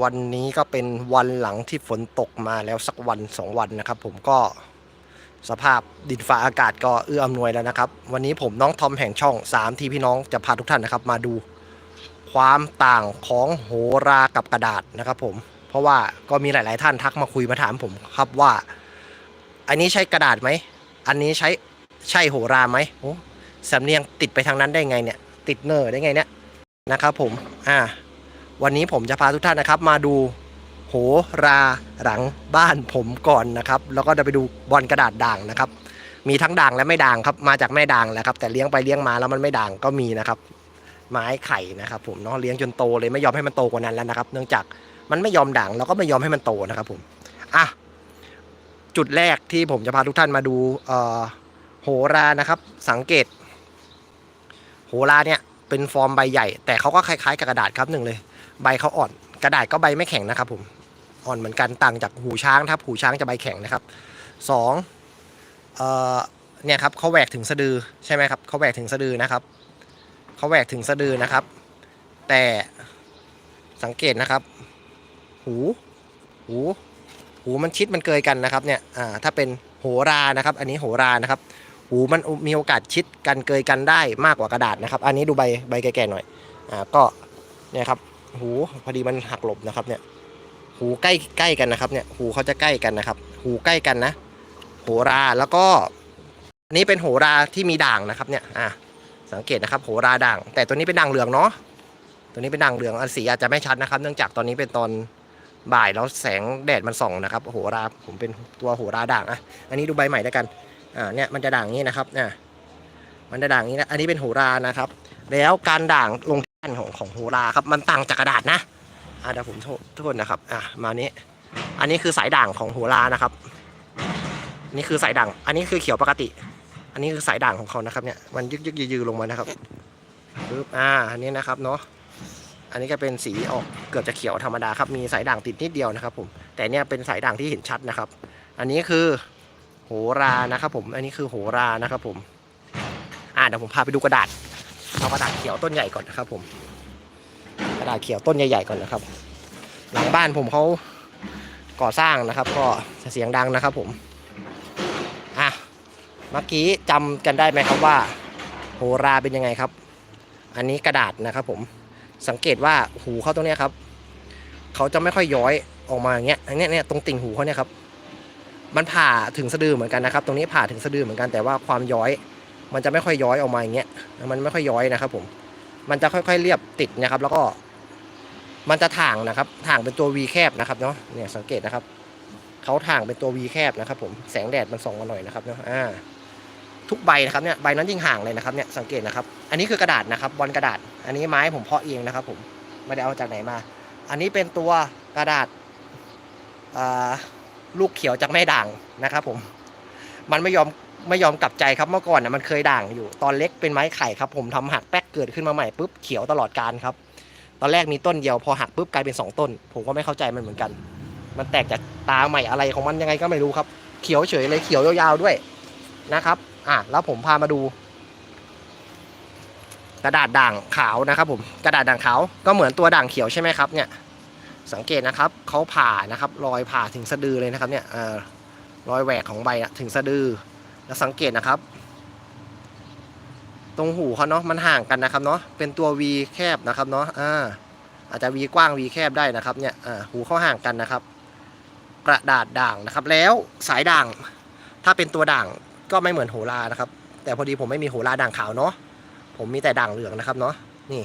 วันนี้ก็เป็นวันหลังที่ฝนตกมาแล้วสักวันสองวันนะครับ ผมก็สภาพดินฟ้าอากาศก็เอื้ออำนวยแล้วนะครับ วันนี้ผมน้องทอมแห่งช่อง3ทีพี่น้องจะพาทุกท่านนะครับ มาดูความต่างของโหรากับกระดาษนะครับ ผม เพราะว่าก็มีหลาย ๆ ท่านทักมาคุยมาถามผมครับว่า อันนี้ใช้กระดาษไหมอันนี้ใช้ใช่โหราไหมโอ้สำเนียงติดไปทางนั้นได้ไงเนี่ย ติดเนอร์ได้ไงเนี่ยนะครับ ผมอ่า วันนี้ผมจะพาทุกท่านนะครับ มาดูโหราหลังบ้านผมก่อนนะครับ แล้วก็จะไปดูบอลกระดาษด่างนะครับ มีทั้งด่างและไม่ด่างครับ มาจากแม่ด่างแหละครับ แต่เลี้ยงไปเลี้ยงมาแล้วมันไม่ด่างก็มีนะครับ ไม้ไข่นะครับ ผมเนาะเลี้ยงจนโตเลยไม่ยอมให้มันโตกว่านั้นแล้วนะครับ เนื่องจากมันไม่ยอมด่างเราก็ไม่ยอมให้มันโตนะครับ ผมอะจุดแรกที่ผมจะพาทุกท่านมาดูโหรานะครับ สังเกต โหราเนี่ยเป็นฟอร์มใบใหญ่ แต่เขาก็คล้ายๆกับกระดาษครับหนึ่งเลย ใบเขาอ่อน กระดาษก็ใบไม่แข็งนะครับผมอ่อนเหมือนกันต่างจากหูช้างครับหูช้างจะใบแข็งนะครับสองเอ่อเนี่ยครับเขาแหวกถึงสะดือใช่ไหมครับเขาแหวกถึงสะดือนะครับเขาแหวกถึงสะดือนะครับ แต่สังเกตนะครับ หูหูหูมันชิดมันเกยกันนะครับเนี่ยอ่าถ้าเป็นโหรานะครับ อันนี้โหรานะครับ หูมันมีโอกาสชิดกันเกยกันได้มากกว่ากระดาษนะครับ อันนี้ดูใบใบแก่ๆหน่อยอ่าก็เนี่ยครับ หูพอดีมันหักหลบนะครับเนี่ย หูใกล้ใกล้กันนะครับเนี่ย หูเขาจะใกล้กันนะครับ หูใกล้กันนะโหราแล้วก็อันนี้เป็นโหราที่มีด่างนะครับเนี่ยอะสังเกตนะครับโหราด่าง แต่ตัวนี้เป็นด่างเหลืองเนาะตัวนี้เป็นด่างเหลืองอันสีอาจจะไม่ชัดนะครับ เนื่องจากตอนนี้เป็นตอนบ่ายแล้วแสงแดดมันส่องนะครับโหราผมเป็นตัวโหราด่างอะอันนี้ดูใบใหม่ด้วยกันอ่าเนี่ยมันจะด่างนี้นะครับเนี่ยมันจะด่างนี้นะอันนี้เป็นโหรานะครับ แล้วการด่างลง นของของโหราครับมันต่างจากกระดาษนะอ่าเดี๋ยวผมโทษโทษนะครับอะมานี้ อันนี้คือสายด่างของโหรานะครับนี่คือสายด่าง อันนี้คือเขียวปกติ อันนี้คือสายด่างของเขานะครับเนี่ยมันยึกยึกยือๆลงมานะครับปึ๊บอ่าอันนี้นะครับเนาะอันนี้ก็เป็นสีออกเกือบจะเขียวธรรมดาครับมีสายด่างติดนิดเดียวนะครับ ผมแต่เนี่ยเป็นสายด่างที่เห็นชัดนะครับ อันนี้คือโหรานะครับ ผม อันนี้คือโหรานะครับ ผม อ่าเดี๋ยวผมพาไปดูกระดาษ เอากระดาษเขียวต้นใหญ่ก่อนนะครับ ผม กระดาษเขียวต้นใหญ่ๆก่อนนะครับ หลังบ้านผมเขาก่อสร้างนะครับ ก็เสียงดังนะครับ ผมอะเมื่อกี้จำกันได้ไหมครับว่า โหราเป็นยังไงครับ อันนี้กระดาษนะครับ ผมสังเกตว่าหูเขาตรงนี้ครับเขาจะไม่ค่อยย้อยออกมาอย่างเงี้ยอันนี้เนี่ยตรงติ่งหูเขาเนี่ยครับ มันผ่าถึงสะดือเหมือนกันนะครับ ตรงนี้ผ่าถึงสะดือเหมือนกันแต่ว่าความย้อย มันจะไม่ค่อยย้อยออกมาอย่างเงี้ย มันไม่ค่อยย้อยนะครับ ผม มันจะค่อยๆเรียบติดนะครับ แล้วก็ มันจะถ่างนะครับ ถ่างเป็นตัว V แคบนะครับเนาะ เนี่ยสังเกตนะครับ เขาถ่างเป็นตัว V แคบนะครับ ผม แสงแดดมันส่องมาหน่อยนะครับเนาะ อ่า ทุกใบนะครับเนี่ย ใบนั้นยิ่งห่างเลยนะครับ เนี่ย สังเกตนะครับ อันนี้คือกระดาษนะครับ บอลกระดาษ อันนี้ไม้ผมเพาะเองนะครับ ผม ไม่ได้เอาจากไหนมา อันนี้เป็นตัวกระดาษอ่าลูกเขียวจากแม่ด่างนะครับ ผม มันไม่ยอม ไม่ยอมกลับใจครับเมื่อก่อนนะมันเคยด่างอยู่ ตอนเล็กเป็นไม้ไข่ครับ ผมทำหักแป๊กเกิดขึ้นมาใหม่ปุ๊บเขียวตลอดการครับ ตอนแรกมีต้นเดียวพอหักปุ๊บกลายเป็น 2 ต้น ผมก็ไม่เข้าใจมันเหมือนกัน มันแตกจากตาใหม่อะไรของมันยังไงก็ไม่รู้ครับ เขียวเฉยเลยเขียวยาวๆด้วยนะครับ อะแล้วผมพามาดู กระดาษด่างขาวนะครับ ผมกระดาษด่างขาวก็เหมือนตัวด่างเขียวใช่ไหมครับเนี่ยสังเกตนะครับเขาผ่านะครับ รอยผ่าถึงสะดือเลยนะครับเนี่ยเอ่อรอยแหวกของใบอะถึงสะดือ แล้วสังเกตนะครับ ตรงหูเขาเนาะมันห่างกันนะครับเนาะเป็นตัว V แคบนะครับเนาะอ่าอาจจะ V กว้าง V แคบได้นะครับเนี่ยอ่าหูเขาห่างกันนะครับ กระดาษด่างนะครับ แล้วสายด่าง ถ้าเป็นตัวด่างก็ไม่เหมือนโหรานะครับ แต่พอดีผมไม่มีโหราด่างขาวเนาะผมมีแต่ด่างเหลืองนะครับเนาะนี่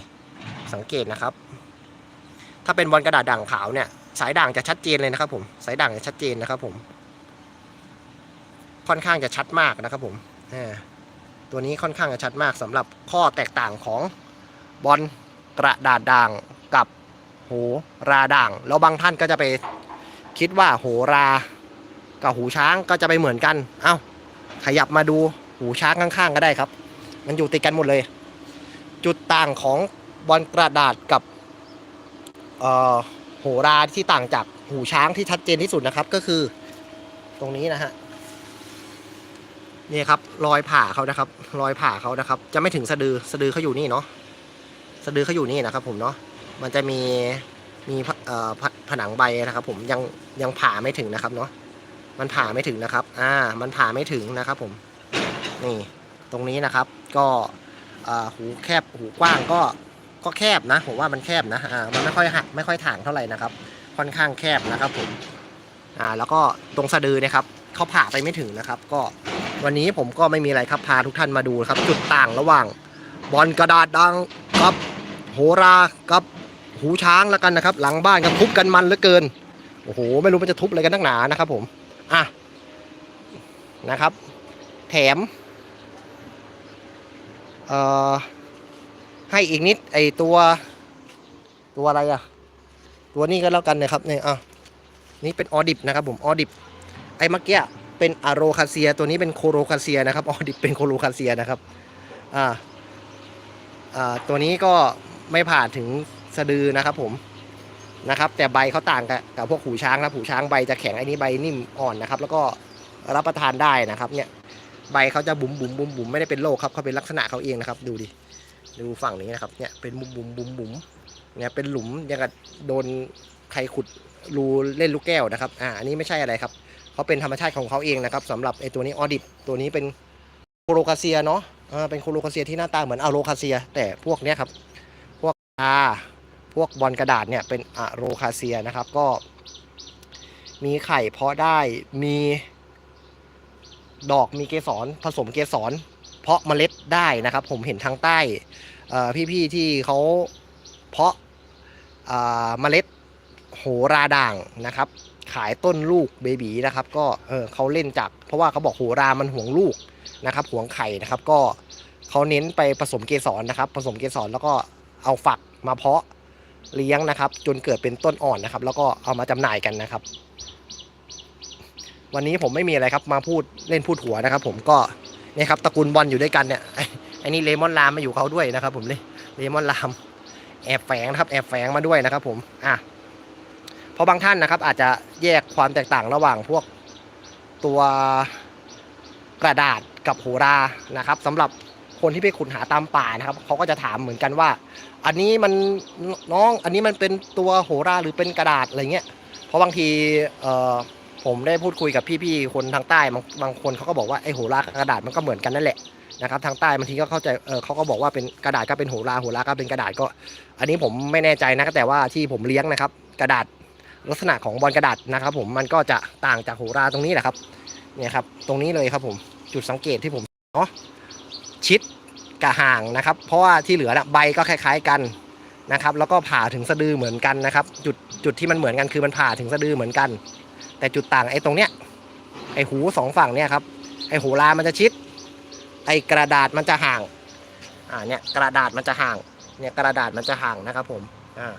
สังเกตนะครับ ถ้าเป็นบอลกระดาษด่างขาวเนี่ยสายด่างจะชัดเจนเลยนะครับผมสายด่างจะชัดเจนนะครับผม ค่อนข้างจะชัดมากนะครับผมตัวนี้ค่อนข้างจะชัดมากสำหรับข้อแตกต่างของบอลกระดาษด่างกับโหราด่าง แล้วบางท่านก็จะไปคิดว่าโหรากับหูช้างก็จะไปเหมือนกัน เอ้า ขยับมาดูหูช้างข้างๆ ก็ได้ครับ มันอยู่ติดกันหมดเลย จุดต่างของบอลกระดาษกับโหราที่ต่างจากหูช้างที่ชัดเจนที่สุดนะครับ ก็คือตรงนี้นะฮะ นี่ครับ รอยผ่าเขานะครับ รอยผ่าเขานะครับ จะไม่ถึงสะดือสะดือเขาอยู่นี่เนาะสะดือเขาอยู่นี่นะครับ ผมเนาะมันจะมีมีผนังใบนะครับ ผมยังยังผ่าไม่ถึงนะครับเนาะมันผ่าไม่ถึงนะครับ อ่า มันผ่าไม่ถึงนะครับ ผม นี่ ตรงนี้นะครับ ก็หูแคบ หูกว้างก็ ก็แคบนะ ผมว่ามันแคบนะ อ่า มันไม่ค่อยหัก ไม่ค่อยถ่างเท่าไหร่นะครับ ค่อนข้างแคบนะครับ ผม อ่า แล้วก็ตรงสะดือนะครับ เขาผ่าไปไม่ถึงนะครับ ก็ วันนี้ผมก็ไม่มีอะไรครับพาทุกท่านมาดูครับ จุดต่างระหว่าง บอลกระดาษดังกับโหรากับหูช้างแล้วกันนะครับ หลังบ้านกันทุบกันมันเหลือเกินโอ้โหไม่รู้มันจะทุบอะไรกันนักหนานะครับผมอะนะครับ แถมเอ่อให้อีกนิดไอตัวตัวอะไรอะตัวนี้ก็แล้วกันนะครับเนี่ยอะนี่เป็นออดิบนะครับผมออดิบไอเมื่อกี้ เป็นอะโรคาเซีย ตัวนี้เป็นโคโรคาเซียนะครับออดิบเป็นโคโรคาเซียนะครับ อ่า อ่า ตัวนี้ก็ไม่ผ่าถึงสะดือนะครับผม นะครับ แต่ใบเขาต่างกับกับพวกหูช้างนะหูช้างใบจะแข็งอ้นี้ใบนิ่มอ่อนนะครับ แล้วก็รับประทานได้นะครับ เนี่ย ใบเขาจะบุ๋มบุ๋มบุ๋มบุ๋มไม่ได้เป็นโรคครับเขาเป็นลักษณะเขาเองนะครับ ดูดิ ดูฝั่งนี้นะครับ เนี่ย เป็นบุ๋มบุ๋มบุ๋มบุ๋มเนี่ย เป็นหลุมย่างกับโดนใครขุดรูเล่นลูกแก้วนะครับ อ่า อันนี้ไม่ใช่อะไรครับ เขาเป็นธรรมชาติของเขาเองนะครับสำหรับไอตัวนี้ออดิบตัวนี้เป็นโคโรคาเซียเนาะอ่าเป็นโคโรคาเซียที่หน้าตาเหมือนอะโรคาเซีย แต่พวกเนี้ยครับ พวกอาพวกบอลกระดาษเนี่ยเป็นอะโรคาเซียนะครับก็ มีไข่เพาะได้มีดอกมีเกสรผสมเกสรเพาะเมล็ดได้นะครับ ผมเห็นทางใต้พี่ๆที่เขาเพาะเอ่อเมล็ดโหราด่างนะครับ ขายต้นลูกเบบีนะครับ ก็เออเขาเล่นจาก เพราะว่าเขาบอกโหรามันห่วงลูกนะครับห่วงไข่นะครับ ก็เขาเน้นไปผสมเกสรนะครับ ผสมเกสรแล้วก็เอาฝักมาเพาะเลี้ยงนะครับ จนเกิดเป็นต้นอ่อนนะครับ แล้วก็เอามาจำหน่ายกันนะครับ วันนี้ผมไม่มีอะไรครับ มาพูดเล่นพูดหัวนะครับ ผมก็เนี่ยครับตระกูลบอลอยู่ด้วยกันเนี่ยไอ้ไอ้นี่เลมอนลามมาอยู่เขาด้วยนะครับ ผมเลยเลมอนลามแอบแฝงนะครับ แอบแฝงมาด้วยนะครับ ผมอะ เพราะบางท่านนะครับ อาจจะแยกความแตกต่างระหว่างพวกตัวกระดาษกับโหรานะครับสำหรับคนที่ไปขุดหาตามป่านะครับเขาก็จะถามเหมือนกันว่า อันนี้มันน้องอันนี้มันเป็นตัวโหราหรือเป็นกระดาษอะไรเงี้ยเพราะบางทีเอ่อผมได้พูดคุยกับพี่ๆคนทางใต้บางบางคนเขาก็บอกว่าไอ้โหรากระดาษมันก็เหมือนกันนั่นแหละนะครับทางใต้บางทีก็เข้าใจเออเขาก็บอกว่าเป็นกระดาษก็เป็นโหราโหราก็เป็นกระดาษก็ อันนี้ผมไม่แน่ใจนะแต่ว่าที่ผมเลี้ยงนะครับ กระดาษ ลักษณะของบอลกระดาษนะครับ ผมมันก็จะต่างจากโหราตรงนี้แหละครับเนี่ยครับ ตรงนี้เลยครับผมจุดสังเกตที่ผมเนาะชิดกระห่างนะครับ เพราะว่าที่เหลือนะใบก็คล้าย ๆกันนะครับ แล้วก็ผ่าถึงสะดือเหมือนกันนะครับ จุดจุดที่มันเหมือนกันคือมันผ่าถึงสะดือเหมือนกัน แต่จุดต่างไอ้ตรงเนี้ยไอ้หูสองฝั่งเนี่ยครับไอ้หูลามันจะชิด ไอ้กระดาษมันจะห่างอ่าเนี่ยกระดาษมันจะห่างเนี่ยกระดาษมันจะห่างนะครับผมอ่า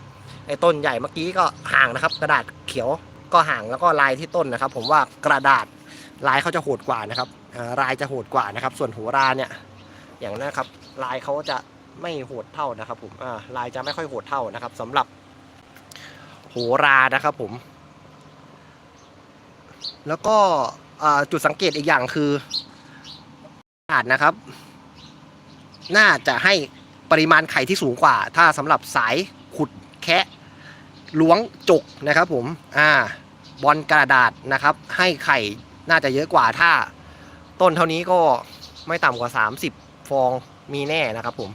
ไอ้ต้นใหญ่เมื่อกี้ก็ห่างนะครับ กระดาษเขียวก็ห่างแล้วก็ลายที่ต้นนะครับ ผมว่ากระดาษลายเขาจะโหดกว่านะครับลายจะโหดกว่านะครับ ส่วนหูราเนี่ยอย่างนั้นครับลายเขาจะไม่โหดเท่านะครับ ผมลายจะไม่ค่อยโหดเท่านะครับสำหรับโหรานะครับผม แล้วก็จุดสังเกตอีกอย่างคืออาจนะครับ น่าจะให้ปริมาณไข่ที่สูงกว่า ถ้าสำหรับสายขุดแคะ ล้วงจกนะครับผมอ่าบอลกระดาษนะครับ ให้ไข่น่าจะเยอะกว่าถ้า ต้นเท่านี้ก็ไม่ต่ำกว่า 30 ฟองมีแน่นะครับผม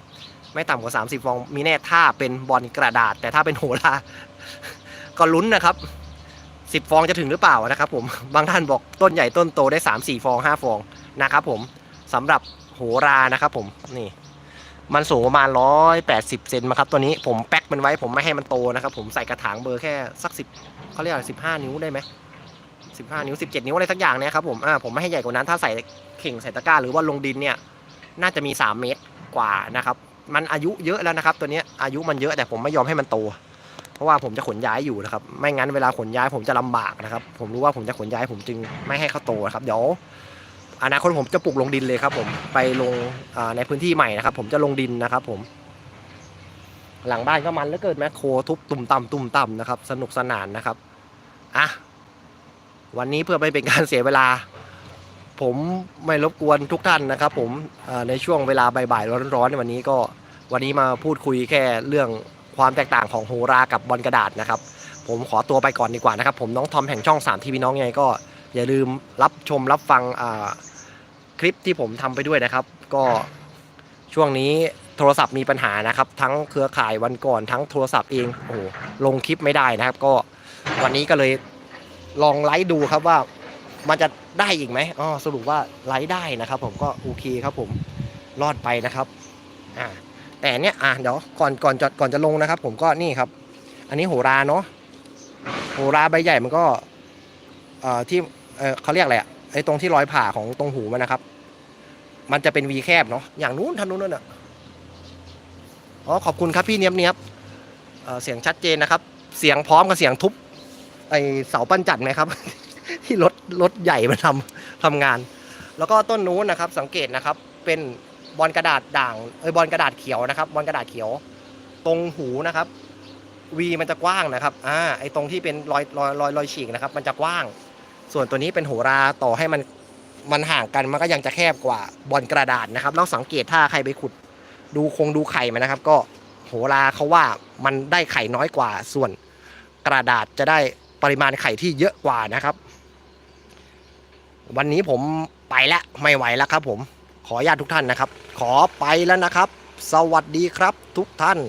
ไม่ต่ำกว่า 30 ฟองมีแน่ถ้าเป็นบอลกระดาษ แต่ถ้าเป็นโหราก็ลุ้นนะครับสิบฟองจะถึงหรือเปล่านะครับผมบางท่านบอกต้นใหญ่ต้นโตได้สามสี่ฟองห้าฟองนะครับผมสำหรับโหรานะครับผมนี่ มันสูงประมาณร้อยแปดสิบเซนมาครับตัวนี้ผมแป๊กมันไว้ผมไม่ให้มันโตนะครับ ผมใส่กระถางเบอร์แค่สักสิบเขาเรียกอะไรสิบห้านิ้วได้ไหมสิบห้านิ้วสิบเจ็ดนิ้วอะไรสักอย่างเนี่ยครับผมอ่าผมไม่ให้ใหญ่กว่านั้นถ้าใส่เข่งใส่ตะกร้าหรือว่าลงดินเนี่ยน่าจะมีสามเมตรกว่านะครับ มันอายุเยอะแล้วนะครับ ตัวนี้อายุมันเยอะแต่ผมไม่ยอมให้มันโต เพราะว่าผมจะขนย้ายอยู่นะครับ ไม่งั้นเวลาขนย้ายผมจะลำบากนะครับ ผมรู้ว่าผมจะขนย้ายผมจึงไม่ให้เขาโตนะครับ เดี๋ยว อนาคตผมจะปลูกลงดินเลยครับผมไปลงในพื้นที่ใหม่นะครับ ผมจะลงดินนะครับผมหลังบ้านก็มันแล้วเกิดแมคโครทุบตุ่มต่ำตุ่มต่ำนะครับ สนุกสนานนะครับอะวันนี้เพื่อไม่เป็นการเสียเวลา ผมไม่รบกวนทุกท่านนะครับ ผมในช่วงเวลาบ่ายๆร้อนๆในวันนี้ก็วันนี้มาพูดคุยแค่เรื่องความแตกต่างของโหรากับบอลกระดาษนะครับ ผมขอตัวไปก่อนดีกว่านะครับ ผมน้องทอมแห่งช่อง3ทีวีน้องไงก็อย่าลืมรับชมรับฟังอ่า ลิปที่ผมทำไปด้วยนะครับ ก็ช่วงนี้โทรศัพท์มีปัญหานะครับ ทั้งเครือข่ายวันก่อนทั้งโทรศัพท์เองโอ้โหลงคลิปไม่ได้นะครับ ก็วันนี้ก็เลยลองไลฟ์ดูครับว่ามันจะได้อีกไหมอ๋อสรุปว่าไลฟ์ได้นะครับ ผมก็โอเคครับผมรอดไปนะครับอ่าแต่เนี้ยอะเดี๋ยวก่อนก่อนจะก่อนจะลงนะครับ ผมก็นี่ครับ อันนี้โหราเนาะโหราใบใหญ่มันก็เอ่อที่เออเขาเรียกอะไรอะไอ้ตรงที่รอยผ่าของตรงหูมันนะครับ มันจะเป็นวีแคบเนาะอย่างนู้นทางนู้นนั่นอะอ๋อขอบคุณครับพี่เนี้ยบเนี้ยบเเสียงชัดเจนนะครับ เสียงพร้อมกับเสียงทุบไอเสาปั้นจันไหมครับ ที่รถรถใหญ่มันทำทำงาน แล้วก็ต้นนู้นนะครับ สังเกตนะครับ เป็นบอลกระดาษด่างเอ้ยบอลกระดาษเขียวนะครับ บอลกระดาษเขียว ตรงหูนะครับวีมันจะกว้างนะครับอ่าไอตรงที่เป็นรอยรอยรอยรอยฉีกนะครับ มันจะกว้าง ส่วนตัวนี้เป็นโหราต่อให้มัน มันห่างกันมันก็ยังจะแคบกว่าบอลกระดาษนะครับแล้วสังเกตถ้าใครไปขุดดูคงดูไข่มันนะครับ ก็โหราเขาว่ามันได้ไข่น้อยกว่า ส่วนกระดาษจะได้ปริมาณไข่ที่เยอะกว่านะครับ วันนี้ผมไปแล้วไม่ไหวแล้วครับ ผมขออนุญาตทุกท่านนะครับ ขอไปแล้วนะครับ สวัสดีครับทุกท่าน